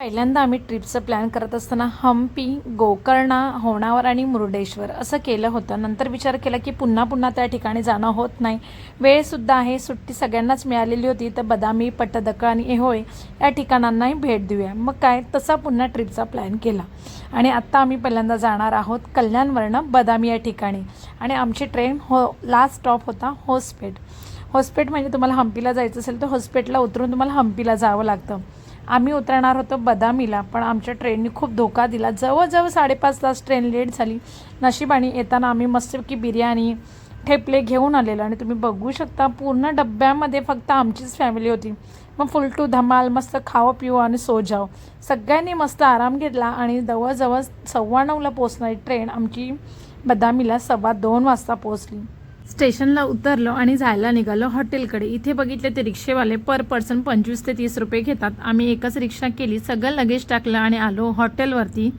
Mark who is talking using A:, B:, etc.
A: पहिल्यांदा आम्ही ट्रिपचं प्लॅन करत असताना हम्पी गोकर्णा होणावर आणि मुरुडेश्वर असं केलं होतं. नंतर विचार केला की पुन्हा पुन्हा त्या ठिकाणी जाणं होत नाही. वेळसुद्धा आहे सुट्टी सगळ्यांनाच मिळालेली होती तर बदामी पट्टदकळ आणि एहोळे या ठिकाणांनाही भेट देऊया. मग काय तसा पुन्हा ट्रिपचा प्लॅन केला. आणि आत्ता आम्ही पहिल्यांदा जाणार आहोत कल्याणवरनं बदामी या ठिकाणी. आणि आमची ट्रेन हो लास्ट स्टॉप होता होसपेट होसपेट म्हणजे तुम्हाला हम्पीला जायचं असेल तर होसपेटला उतरून तुम्हाला हम्पीला जावं लागतं. आम्ही उतरणार होतो बदामीला पण आमच्या ट्रेननी खूप धोका दिला. जवळजवळ साडेपाच तास ट्रेन लेट झाली. नशिबाने येताना आम्ही मस्तपैकी बिर्याणी ठेपले घेऊन आलेलो. आणि तुम्ही बघू शकता पूर्ण डब्यामध्ये फक्त आमचीच फॅमिली होती. मग फुल टू धमाल मस्त खावं पिऊ आणि सो जाव. सगळ्यांनी मस्त आराम घेतला आणि जवळजवळ सव्वा नऊला पोचणारी ट्रेन आमची बदामीला सव्वा दोन वाजता पोचली स्टेशनला उतरलो आणि जायला निघालो हॉटेलकडे. इथे बघितले ते रिक्षेवाले पर पर्सन पंचवीस ते तीस रुपये घेतात. आम्ही एकच रिक्षा केली सगळं लगेज टाकलं आणि आलो हॉटेलवरती.